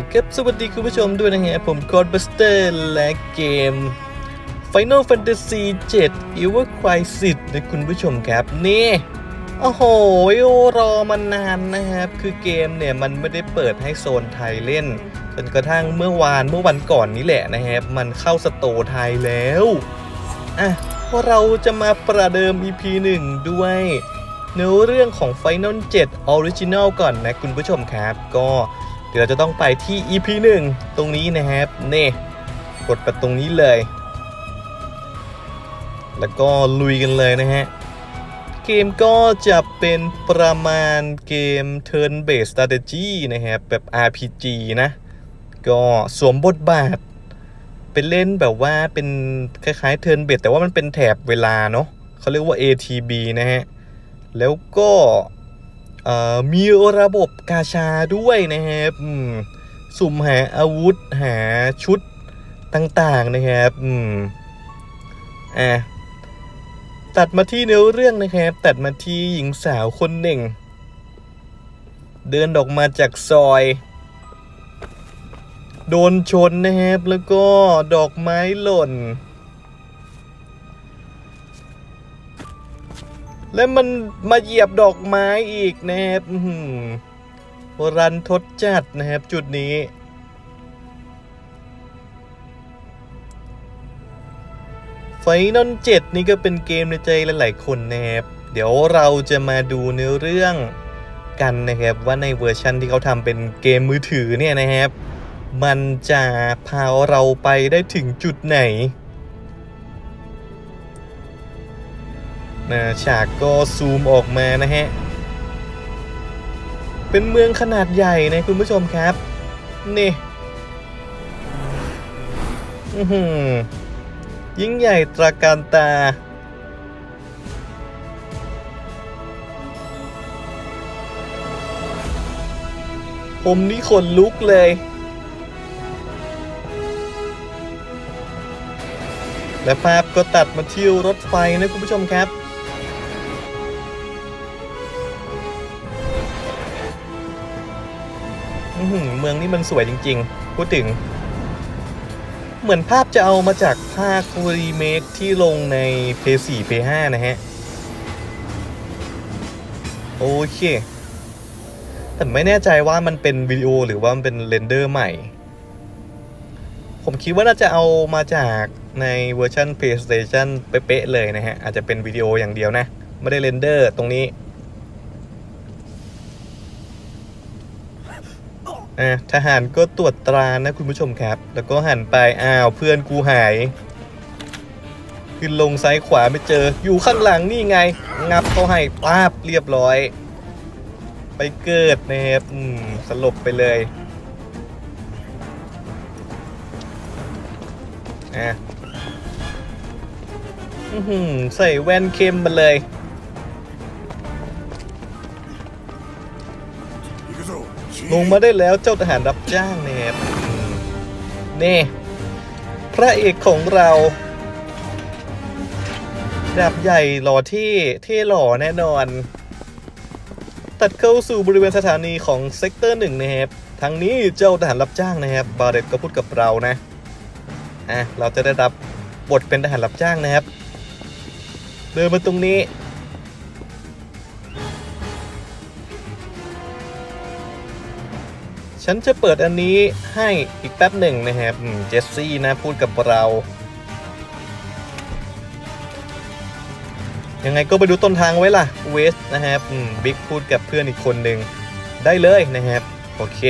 ละครับ สวัสดีคุณผู้ชมด้วยนะฮะ ผม Godbuster และเกม Final Fantasy 7 Ever Crisis นะคุณผู้ชมครับ นี่ โอ้โห รอมานานนะครับ คือเกมเนี่ย มันไม่ได้เปิดให้โซนไทยเล่น จนกระทั่งเมื่อวานเมื่อวันก่อนนี้แหละนะครับ มันเข้าสโตร์ไทยแล้วอะเราจะมาประเดิม EP 1 ด้วยเนื้อเรื่องของ Final 7 Original ก่อนนะคุณผู้ชมครับ ก็ เดี๋ยวเราจะต้องไปที่ EP 1 ตรงนี้นะครับเน่กดไปตรงนี้เลย แล้วก็ลุยกันเลยนะฮะ เกมก็จะเป็นประมาณเกม Turn Based Strategy นะครับแบบ RPG นะ ก็สวมบทบาท เป็นเล่นแบบว่าเป็นคล้ายๆ Turn Based แต่ว่ามันเป็นแถบเวลาเนาะเขาเรียกว่า ATB นะฮะ แล้วก็ มีระบบกาชาด้วยนะครับสุ่มหาอาวุธหาชุดต่างๆนะครับอืมอะตัดมาที่เนื้อเรื่องนะครับ ตัดมาที่หญิงสาวคนหนึ่ง เดินออกมาจากซอย โดนชนนะครับ แล้วก็ดอกไม้หล่น แล้วมันมาเหยียบดอกไม้อีกนะครับรันทดจัดนะครับจุดนี้ไฟนอลเจ็ดนี่ก็เป็นเกมในใจหลายๆคนนะครับ เดี๋ยวเราจะมาดูเนื้อเรื่องกันนะครับ ว่าในเวอร์ชันที่เขาทำเป็นเกมมือถือเนี่ยนะครับ มันจะพาเราไปได้ถึงจุดไหน นะฉากก็ซูมออกมานะฮะ เป็นเมืองขนาดใหญ่นะคุณผู้ชมครับ นี่ยิ่งใหญ่ตระการตา ผมนี่ขนลุกเลย และภาพก็ตัดมาที่รถไฟนะคุณผู้ชมครับ หืเมืองนี้มันสวยจริง ๆ พูดถึง เหมือนภาพจะเอามาจากภาครีเมคที่ลงใน PS4 PS5 นะฮะ โอเค แต่ไม่แน่ใจว่ามันเป็นวิดีโอหรือว่ามันเป็นเรนเดอร์ใหม่ ผมคิดว่าน่าจะเอามาจากในเวอร์ชัน PlayStation เป๊ะๆเลยนะฮะ อาจจะเป็นวิดีโออย่างเดียวนะ ไม่ได้เรนเดอร์ตรงนี้ อะทหารก็ตรวจตรานะคุณผู้ชมครับ แล้วก็หันไปอ้าวเพื่อนกูหาย ขึ้นลงซ้ายขวาไม่เจอ อยู่ข้างหลังนี่ไง งับเขาให้ปาบเรียบร้อย ไปเกิดนะครับอืมสลบไปเลยอะอื้อหือใส่แว่นเข้มมาเลย ลงมาได้แล้วเจ้าทหารรับจ้างนะครับนี่ พระเอกของเราดาบใหญ่หล่อที่เท่หล่อแน่นอน ตัดเข้าสู่บริเวณสถานีของเซกเตอร์หนึ่งนะครับทางนี้เจ้าทหารรับจ้างนะครับ บาเรตก็พูดกับเรานะอะเราจะได้รับบทเป็นทหารรับจ้างนะครับ เดินมาตรงนี้ ฉันจะเปิดอันนี้ให้อีกแป๊บหนึ่งนะครับเจสซี่นะพูดกับเรา ยังไงก็ไปดูต้นทางไว้ล่ะเวสนะครับบิ๊กพูดกับเพื่อนอีกคนหนึ่งได้เลยนะครับ โอเค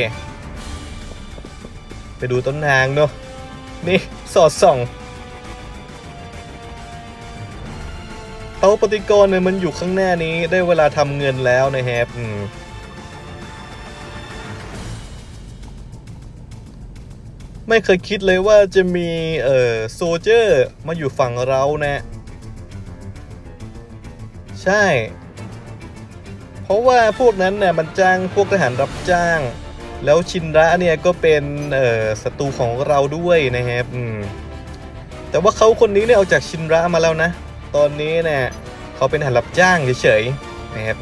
ไปดูต้นทางเนาะนี่สอดส่องเตาปฏิกรณ์เนี่ยมันอยู่ข้างหน้านี้ได้เวลาทำเงินแล้วนะครับ ไม่เคยคิดเลยว่าจะมีเอ่อโซเจอร์มาอยู่ฝั่งเรานะ ใช่ เพราะว่าพวกนั้นเนี่ยมันจ้างพวกทหารรับจ้าง แล้วชินระเนี่ยก็เป็นเอ่อศัตรูของเราด้วยนะครับอืมแต่ว่าเขาคนนี้เนี่ยเอาจากชินระมาแล้วนะ ตอนนี้เนี่ยเขาเป็นทหารรับจ้างเฉยๆนะครับ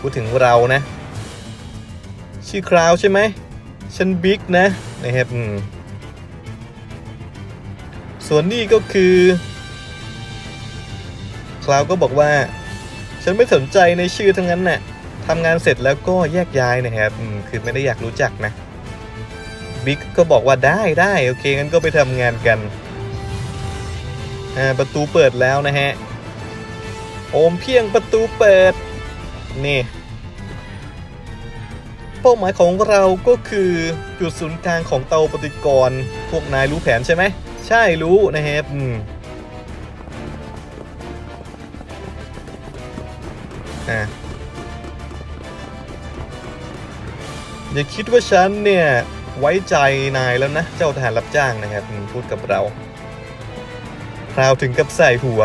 พูดถึงเรานะ ชื่อคราวใช่ไหม ฉันบิ๊กนะนะครับส่วนนี่ก็คือคลาวก็บอกว่า ฉันไม่สนใจในชื่อทั้งนั้นน่ะทำงานเสร็จแล้วก็แยกย้ายนะครับคือไม่ได้อยากรู้จักนะบิ๊กก็บอกว่าได้ได้โอเคงั้นก็ไปทำงานกันประตูเปิดแล้วนะฮะ โอมเพียงประตูเปิด นี่ ป้าหมายของเราก็คือจุดศูนย์กลางของเตาปฏิกรณ์พวกนายรู้แผนใช่ไหม ใช่รู้นะครับอะอย่าคิดว่าฉันเนี่ยไว้ใจนายแล้วนะ เจ้าทหารรับจ้างนะครับพูดกับเราคราวถึงกับใส่หัว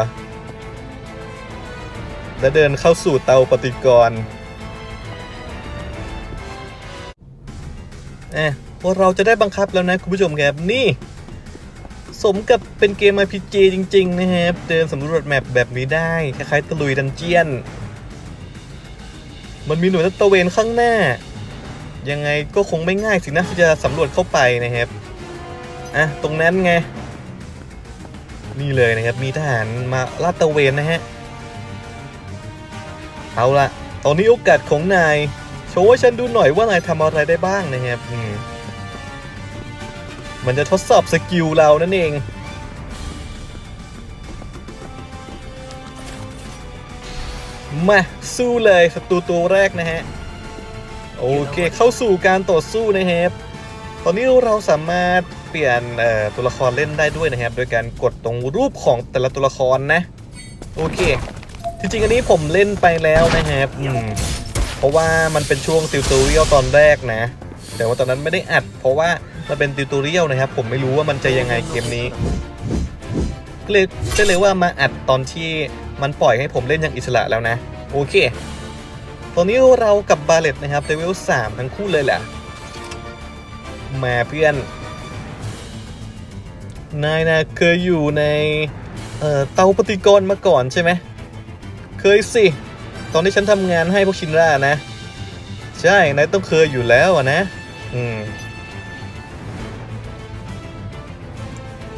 และเดินเข้าสู่เตาปฏิกรณ์ อะพวกเราจะได้บังคับแล้วนะคุณผู้ชมครับนี่ สมกับเป็นเกม RPG จริง ๆ นะครับ เดินสำรวจแมปแบบนี้ได้ คล้ายๆตะลุยดันเจียน มันมีหน่วยตระเวนข้างหน้า ยังไงก็คงไม่ง่ายสินะที่จะสำรวจเข้าไปนะครับ อะ ตรงนั้นไง นี่เลยนะครับ มีทหารมาลาดตระเวนนะฮะ เอาละตอนนี้โอกาสของนาย โชว์ให้ฉันดูหน่อยว่านายทำอะไรได้บ้างนะครับอืมมันจะทดสอบสกิลเรานั่นเอง มาสู้เลยศัตรูตัวแรกนะฮะ โอเคเข้าสู่การต่อสู้นะครับตอนนี้เราสามารถเปลี่ยนเอ่อตัวละครเล่นได้ด้วยนะครับ โดยการกดตรงรูปของแต่ละตัวละครนะ โอเค จริงๆอันนี้ผมเล่นไปแล้วนะครับอืม เพราะว่ามันเป็นช่วงติวตัวเรียลตอนแรกนะ แต่ว่าตอนนั้นไม่ได้อัด เพราะว่ามันเป็นติวตัวเรียลนะครับ ผมไม่รู้ว่ามันจะยังไงเกมนี้ก็เลยก็เลยว่ามาอัดตอนที่มันปล่อยให้ผมเล่นอย่างอิสระแล้วนะ โอเค ตอนนี้เรากับบาเลตนะครับเลเวล3ทั้งคู่เลยแหละ มาเพื่อน นายนะเคยอยู่ในเเตาปฏิกรณ์มาก่อนใช่ไหม เคยสิ ตอนที่ฉันทำงานให้พวกชินร่านะ ใช่นายต้องเคยอยู่แล้วอะนะ อืม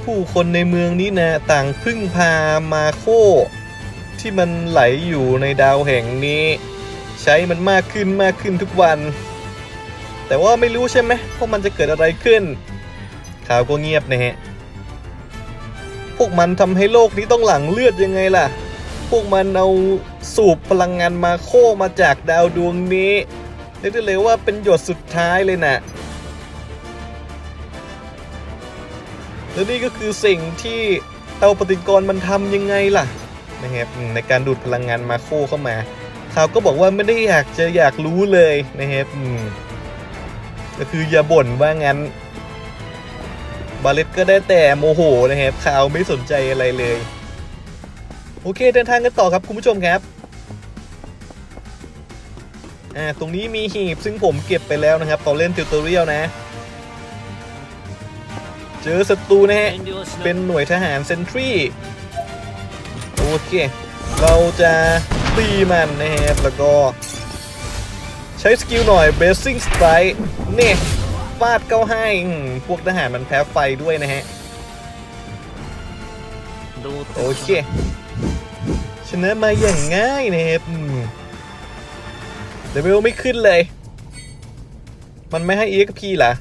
ผู้คนในเมืองนี้นะ ต่างพึ่งพามาโค ที่มันไหลอยู่ในดาวแห่งนี้ ใช้มันมากขึ้นมากขึ้นทุกวัน แต่ว่าไม่รู้ใช่ไหมว่ามันจะเกิดอะไรขึ้น ข่าวก็เงียบนะฮะ พวกมันทำให้โลกนี้ต้องหลั่งเลือดยังไงล่ะ วกมันเอาสูบพลังงานมาโคมาจากดาวดวงนี้เรียกได้เลยว่าเป็นหยดสุดท้ายเลยนะและนี่ก็คือสิ่งที่เตาปฏิกรมันทำยังไงล่ะนะครับในการดูดพลังงานมาโคเข้ามาเขาก็บอกว่าไม่ได้อยากจะอยากรู้เลยนะครับก็คืออย่าบ่นว่างั้น บาเลตก็ได้แต่โมโหนะครับข่าวไม่สนใจอะไรเลย โอเคเดินทางกันต่อครับคุณผู้ชมครับอ่าตรงนี้มีหีบซึ่งผมเก็บไปแล้วนะครับตอนเล่นติวตอเรียลนะ เจอศัตรูนะฮะ เป็นหน่วยทหารเซนทรีโอเค เราจะตีมันนะครับแล้วก็ ใช้สกิลหน่อย Blessing Strike เนี่ยฟาดเข้าให้พวกทหารมันแพ้ไฟด้วยนะฮะ โอเค นะมาอย่างง่ายนะครับเลเวลไม่ขึ้นเลย มันไม่ให้ EXP เหรอ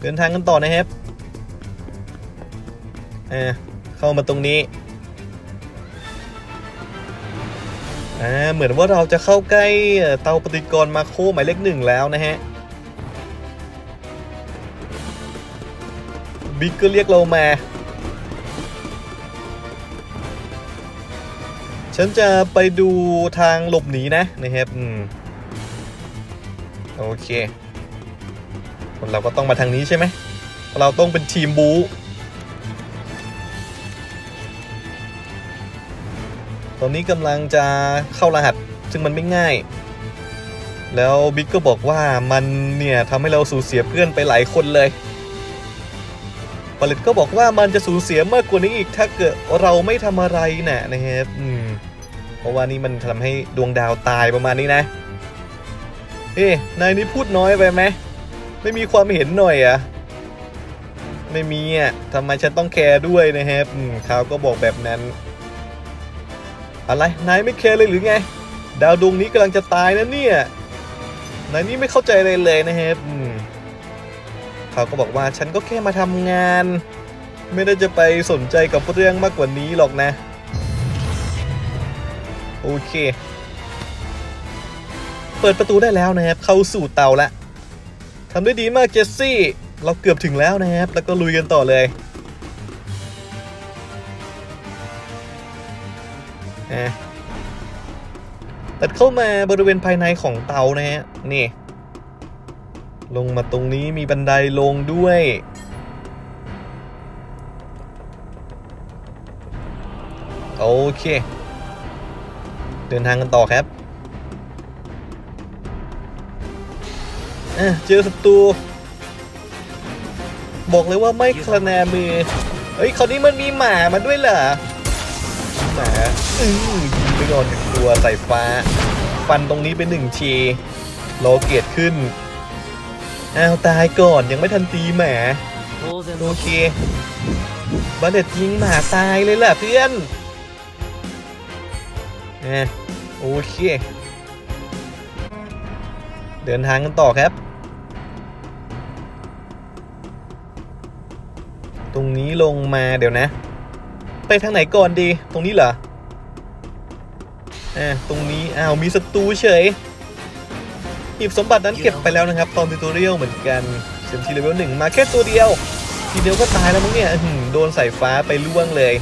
เดินทางกันต่อนะครับอ่าเข้ามาตรงนี้อ่าเหมือนว่าเราจะเข้าใกล้เอ่อเตาปฏิกรณ์มาโคหมายเลขหนึ่งแล้วนะฮะบิ๊กก็เรียกเรามา ฉันจะไปดูทางหลบหนีนะนะครับอืมโอเค คนเราก็ต้องมาทางนี้ใช่ไหม เราต้องเป็นทีมบูตอนนี้กำลังจะเข้ารหัสซึ่งมันไม่ง่าย แล้วบิ๊กก็บอกว่ามันเนี่ยทำให้เราสูญเสียเพื่อนไปหลายคนเลย ปลิตก็บอกว่ามันจะสูญเสียมากกว่านี้อีก ถ้าเกิดเราไม่ทำอะไรนะนะครับอืมเพราะว่านี่มันทำให้ดวงดาวตายประมาณนี้นะเอ๊นายนี่พูดน้อยไปไหมไม่มีความเห็นหน่อยอะไม่มีอะทำไมฉันต้องแคร์ด้วยนะครับอืมเขาก็บอกแบบนั้น อะไรนายไม่แคร์เลยหรือไง ดาวดวงนี้กำลังจะตายนะเนี่ยนายนี่ไม่เข้าใจอะไรเลยนะครับอืม เขาก็บอกว่าฉันก็แค่มาทำงาน ไม่ได้จะไปสนใจกับเรื่องมากกว่านี้หรอกนะ โอเค เปิดประตูได้แล้วนะครับ เข้าสู่เตาละทำได้ดีมากเจสซี่ เราเกือบถึงแล้วนะครับ แล้วก็ลุยกันต่อเลยตัดเข้ามาบริเวณภายในของเตานะฮะนี่ ลงมาตรงนี้มีบันไดลงด้วย โอเค เดินทางกันต่อครับเจอศัตรูบอกเลยว่าไม่คลาแนมือ เฮ้ยคราวนี้มันมีหมามาด้วยเหรอ หมาอือยิงไปก่อนตัวใส่ฟ้า ฟันตรงนี้เป็นหนึ่งทีโลเกตขึ้น อ้าวตายก่อนยังไม่ทันตีหมา当然โอเคบาเลตยิงหมาตายเลยล่ะเพื่อนอะโอเค เดินทางกันต่อครับ ตรงนี้ลงมาเดี๋ยวนะ ไปทางไหนก่อนดี ตรงนี้เหรออ่าตรงนี้อ้าวมีศัตรูเฉย หยิบสมบัตินั้นเก็บไปแล้วนะครับ ตอนติวเรียลเหมือนกันเซนทีเลเวลหนึ่งมาแค่ตัวเดียว ทีเดียวก็ตายแล้วมั้งเนี่ยโดนสายฟ้าไปล่วงเลย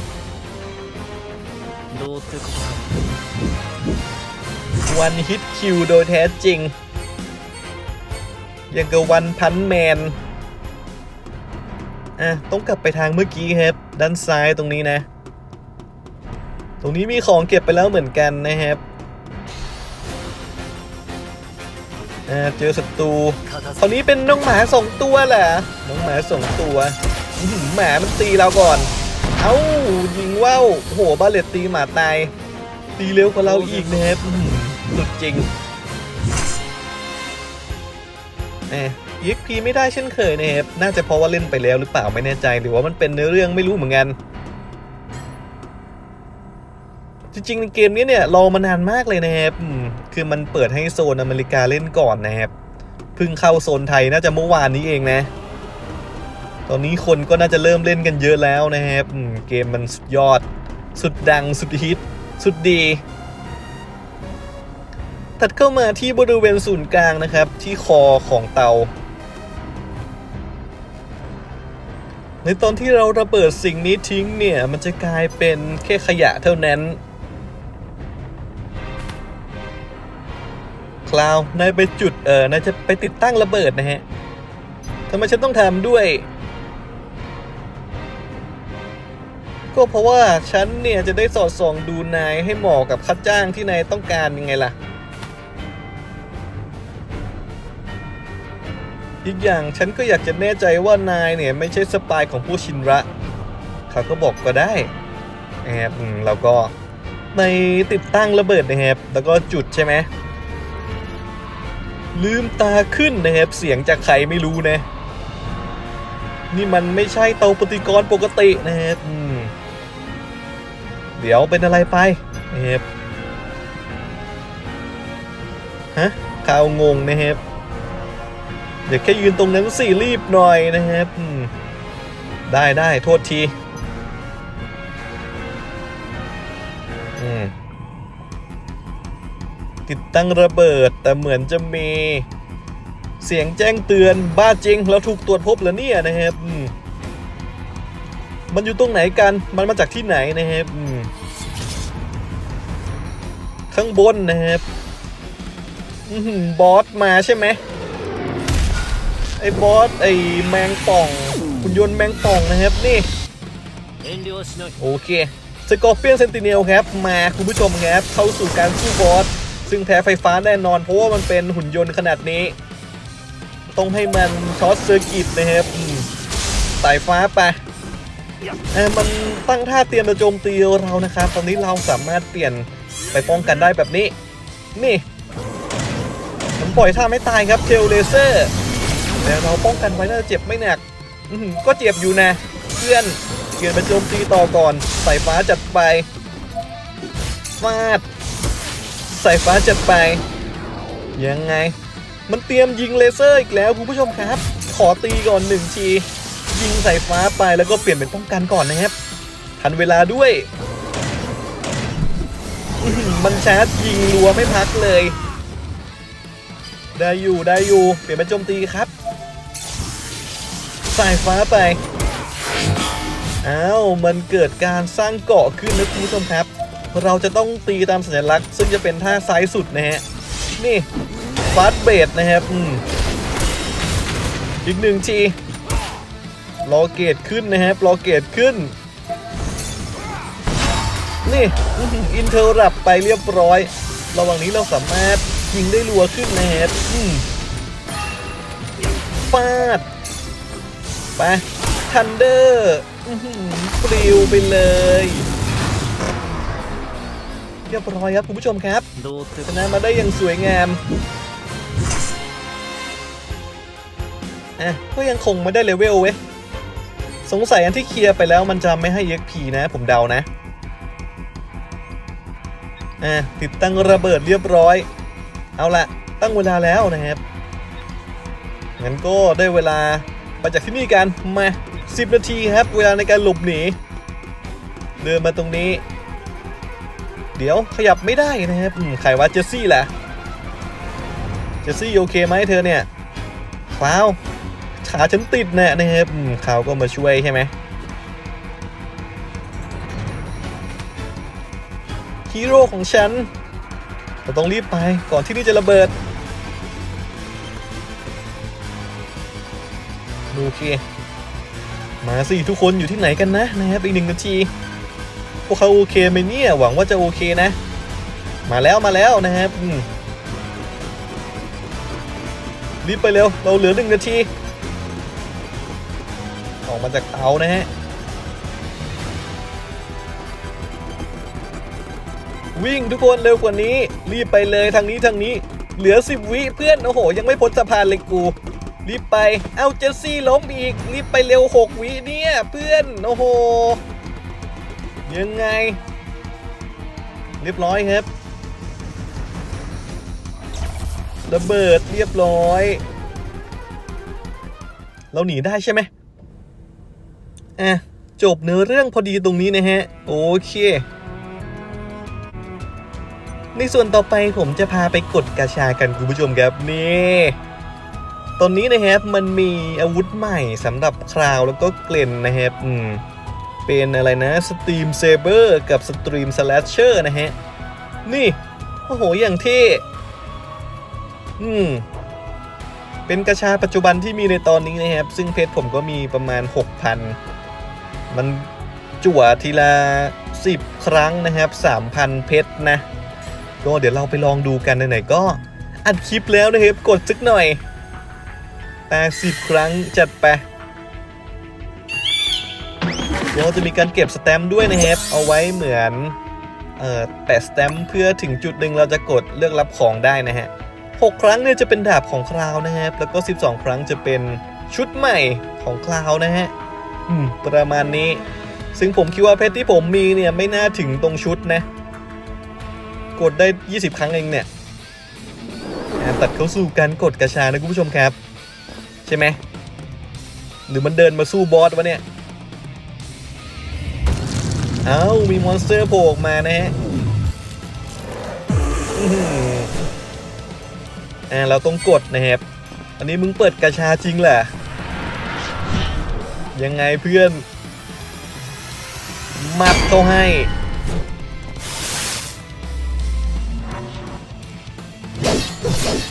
วันฮิตคิวโดยแท้จริง ยังกับวันพันแมน อะ ต้องกลับไปทางเมื่อกี้ครับ ด้านซ้ายตรงนี้นะ ตรงนี้มีของเก็บไปแล้วเหมือนกันนะครับ อ่าเจอศัตรูคราวนี้เป็นน้องหมาสองตัวเหรอน้องหมาสองตัวหมามันตีเราก่อน เอ้ายิงว่าวโหบาเลตตีหมาตาย ตีเร็วกว่าเราอีกนะครับสุดจริงเอ๊ะ EXP ไม่ได้เช่นเคยนะครับ น่าจะเพราะว่าเล่นไปแล้วหรือเปล่าไม่แน่ใจ หรือว่ามันเป็นเนื้อเรื่องไม่รู้เหมือนกัน จริงๆในเกมนี้เนี่ยรอมานานมากเลยนะครับคือมันเปิดให้โซนอเมริกาเล่นก่อนนะครับเพิ่งเข้าโซนไทยน่าจะเมื่อวานนี้เองนะ ตอนนี้คนก็น่าจะเริ่มเล่นกันเยอะแล้วนะครับเกมมันสุดยอด สุดดังสุดฮิต สุดดีตัดเข้ามาที่บริเวณศูนย์กลางนะครับ ที่คอของเตา ในตอนที่เราระเบิดสิ่งนี้ทิ้งเนี่ย มันจะกลายเป็นแค่ขยะเท่านั้น คลาวนายไปจุดเออนายจะไปติดตั้งระเบิดนะฮะทำไมฉันต้องทำด้วย ก็เพราะว่าฉันเนี่ยจะได้สอดส่องดูนายให้เหมาะกับค่าจ้างที่นายต้องการยังไงล่ะ อีกอย่างฉันก็อยากจะแน่ใจว่านายเนี่ยไม่ใช่สปายของผู้ชินระ เขาก็บอกก็ได้นะครับแล้วก็ในติดตั้งระเบิดนะครับ แล้วก็จุดใช่ไหม ลืมตาขึ้นนะครับ เสียงจากใครไม่รู้นะ นี่มันไม่ใช่เตาปฏิกรณ์ปกตินะครับเดี๋ยวเป็นอะไรไปนะครับฮะข่าวงงนะครับเดี๋ยวแค่ยืนตรงนั้นสิรีบหน่อยนะครับได้ได้โทษที ติดตั้งระเบิด แต่เหมือนจะมี เสียงแจ้งเตือนบ้าจริงแล้วถูกตรวจพบแล้วเนี่ยนะครับมันอยู่ตรงไหนกัน มันมาจากที่ไหนนะครับข้างบนนะครับบอสมาใช่ไหมไอ้บอสไอ้แมงป่องคุณยนต์แมงป่องนะครับนี่โอเคสกอร์เปียนเซนติเนลครับ มาคุณผู้ชมครับเข้าสู่การสู้บอส ซึ่งแพ้ไฟฟ้าแน่นอน เพราะว่ามันเป็นหุ่นยนต์ขนาดนี้ ต้องให้มันช็อตเซอร์กิตนะครับสายฟ้าไปเอ่มันตั้งท่าเตรียมจะโจมตีเรานะครับ ตอนนี้เราสามารถเปลี่ยนไปป้องกันได้แบบนี้ นี่ผมปล่อยท่าไม่ตายครับเทลเลเซอร์แต่เราป้องกันไว้น่าจะเจ็บไม่หนักก็เจ็บอยู่นะ เพื่อนเกียนไปโจมตีต่อก่อนสายฟ้าจัดไปฟาด สายฟ้าจัดไป ยังไง มันเตรียมยิงเลเซอร์อีกแล้วคุณผู้ชมครับ ขอตีก่อนหนึ่งทียิงสายฟ้าไปแล้วก็เปลี่ยนเป็นป้องกันก่อนนะครับ ทันเวลาด้วย มันชาร์จยิงรัวไม่พักเลย ได้อยู่ได้อยู่เปลี่ยนเป็นโจมตีครับ สายฟ้าไปอ้าวมันเกิดการสร้างเกาะขึ้นนะคุณผู้ชมครับ เราจะต้องตีตามสัญลักษณ์ ซึ่งจะเป็นท่าซ้ายสุดนะฮะ นี่ฟาสเบดนะครับอืมอีกหนึ่งทีรอเกตขึ้นนะครับรอเกตขึ้น นี่อินเทอร์รับไปเรียบร้อย ระหว่างนี้เราสามารถยิงได้รัวขึ้นนะครับอืมฟาดไปทันเดอร์ปลิวไปเลย รียบร้อยครับคุณผู้ชมครับชนะมาได้อย่างสวยงามอะก็ยังคงไม่ได้เลเวลเว้ยสงสัยอันที่เคลียร์ไปแล้วมันจะไม่ให้ EXP นะผมเดานะอะติดตั้งระเบิดเรียบร้อย เอาละตั้งเวลาแล้วนะครับงั้นก็ได้เวลาไปจากที่นี่กันมา 10 นาทีครับ เวลาในการหลบหนี เดินมาตรงนี้ ดี๋ยวขยับไม่ได้นะครับใครว่าเจสซี่แหละเจสซี่โอเคไหมเธอเนี่ยคลาวขาฉันติดนะนะครับอืมคลาวก็มาช่วยใช่ไหมฮีโร่ของฉันเราต้องรีบไปก่อนที่นี่จะระเบิดโอเค มาสิทุกคนอยู่ที่ไหนกันนะนะครับอีกหนึ่งนาที วกเขาโอเคไหมเนี่ย หวังว่าจะโอเคนะ มาแล้วมาแล้วนะครับรีบไปเร็ว เราเหลือหนึ่งนาที ออกมาจากเตานะฮะ วิ่งทุกคนเร็วกว่านี้ รีบไปเลยทางนี้ทางนี้ เหลือสิบวิเพื่อน โอ้โห ยังไม่พ้นสะพานเลยกู รีบไป เอาเจสซี่ล้มอีก รีบไปเร็วหกวิเนี่ย เพื่อน โอ้โห ยังไง เรียบร้อยครับ ระเบิดเรียบร้อย เราหนีได้ใช่ไหมอะ จบเนื้อเรื่องพอดีตรงนี้นะฮะ โอเค ในส่วนต่อไปผมจะพาไปกดกาชากันคุณผู้ชมครับ นี่ตอนนี้นะครับมันมีอาวุธใหม่สำหรับคราวแล้วก็เกลนนะครับ อืม เป็นอะไรนะสตรีมเซเบอร์กับสตรีมสแลชเชอร์นะฮะ นี่ โอ้โห อย่างเท่อืม เป็นกระชาปัจจุบันที่มีในตอนนี้นะครับ ซึ่งเพชรผมก็มีประมาณ 6,000 มันจั่วทีละ 10 ครั้งนะครับ 3,000 เพชรนะ ก็เดี๋ยวเราไปลองดูกันไหนๆก็อัดคลิปแล้วนะครับ กดสักหน่อย80ครั้งจัดไป เดี๋ยวจะมีการเก็บสแตมป์ด้วยนะครับ เอาไว้เหมือนเอ่อแปะสแตมป์เพื่อถึงจุดหนึ่งเราจะกดเลือกรับของได้นะฮะ6ครั้งเนี่ยจะเป็นดาบของคราวนะครับแล้วก็ 12 ครั้งจะเป็นชุดใหม่ของคราวนะฮะอืมประมาณนี้ ซึ่งผมคิดว่าเพชรที่ผมมีเนี่ยไม่น่าถึงตรงชุดนะ กดได้ 20 ครั้งเองเนี่ยอะตัดเข้าสู่การกดกระชานะคุณผู้ชมครับ ใช่ไหมหรือมันเดินมาสู้บอสวะเนี่ย เอ้ามีมอนสเตอร์โผล่ออกมานะฮะอ่าเราต้องกดนะครับ อันนี้มึงเปิดกระชาจริงแหละ ยังไงเพื่อน มัดเขาให้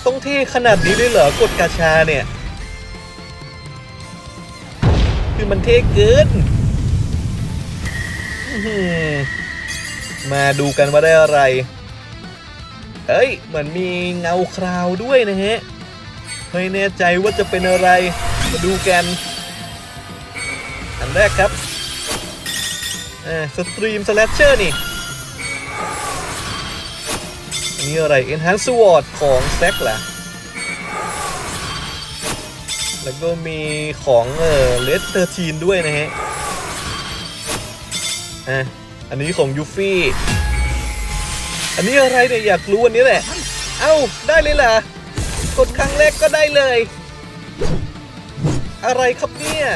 ต้องเท่ขนาดนี้เลยเหรอกดกาชาเนี่ย คือมันเท่เกิน มาดูกันว่าได้อะไรเอ้ย เหมือนมีเงาคราวด้วยนะฮะ ไม่แน่ใจว่าจะเป็นอะไร มาดูกัน อันแรกครับอ่าสตรีมสแลชเชอร์นี่อันนี้อะไร Enhance Sword ของแซกแหละแล้วก็มีของเออเลสเตอร์ทีนด้วยนะฮะ อะอันนี้ของยูฟี่ อันนี้อะไรเนี่ยอยากรู้อันนี้แหละ เอ้าได้เลยเหรอกดครั้งแรกก็ได้เลย อะไรครับเนี่ย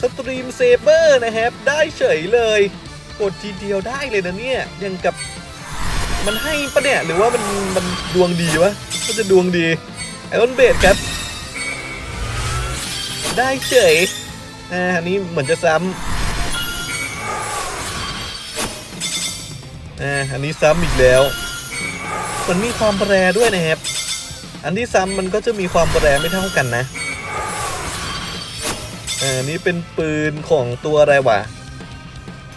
สตรีมเซเบอร์นะครับ ได้เฉยเลย กดทีเดียวได้เลยนะเนี่ยยังกับมันให้ปะเนี่ยหรือว่ามันมันดวงดีวะมันจะดวงดีไอรอนเบดครับ ได้เฉยอ่าอันนี้เหมือนจะซ้ำ อ่าอันนี้ซ้ำอีกแล้ว มันมีความแปรด้วยนะครับ อันที่ซ้ำมันก็จะมีความแปรไม่เท่ากันนะอ่านี่เป็นปืนของตัวอะไรวะ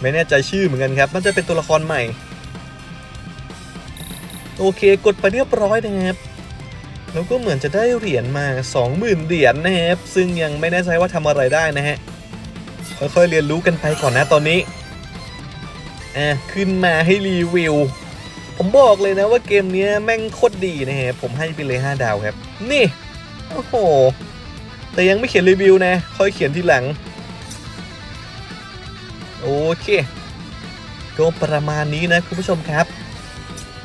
ไม่แน่ใจชื่อเหมือนกันครับ มันจะเป็นตัวละครใหม่ โอเคกดไปเรียบร้อยนะครับแล้วก็เหมือนจะได้เหรียญมา 20,000 เหรียญนะครับ ซึ่งยังไม่แน่ใจว่าทำอะไรได้นะฮะค่อยๆเรียนรู้กันไปก่อนนะตอนนี้ อะขึ้นมาให้รีวิว ผมบอกเลยนะว่าเกมนี้แม่งโคตรดีนะฮะผมให้ไปเลย 5 ดาวครับ นี่ โอ้โห แต่ยังไม่เขียนรีวิวนะ ค่อยเขียนทีหลัง โอเค ก็ประมาณนี้นะคุณผู้ชมครับ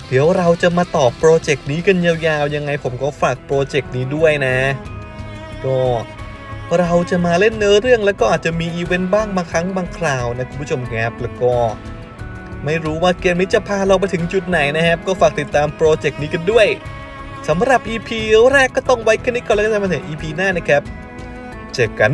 เดี๋ยวเราจะมาต่อโปรเจกต์นี้กันยาวๆ ยังไงผมก็ฝากโปรเจกต์นี้ด้วยนะ ก็เราจะมาเล่นเนื้อเรื่องแล้วก็อาจจะมีอีเวนต์บ้างบางครั้งบางคราวนะคุณผู้ชมครับแล้วก็ ไม่รู้ว่าเกมนี้จะพาเราไปถึงจุดไหนนะครับ ก็ฝากติดตามโปรเจกต์นี้กันด้วยสำหรับ EP แรกก็ต้องไว้แค่นี้ก่อนแล้วกันมาถึง EP หน้านะครับ เจอกัน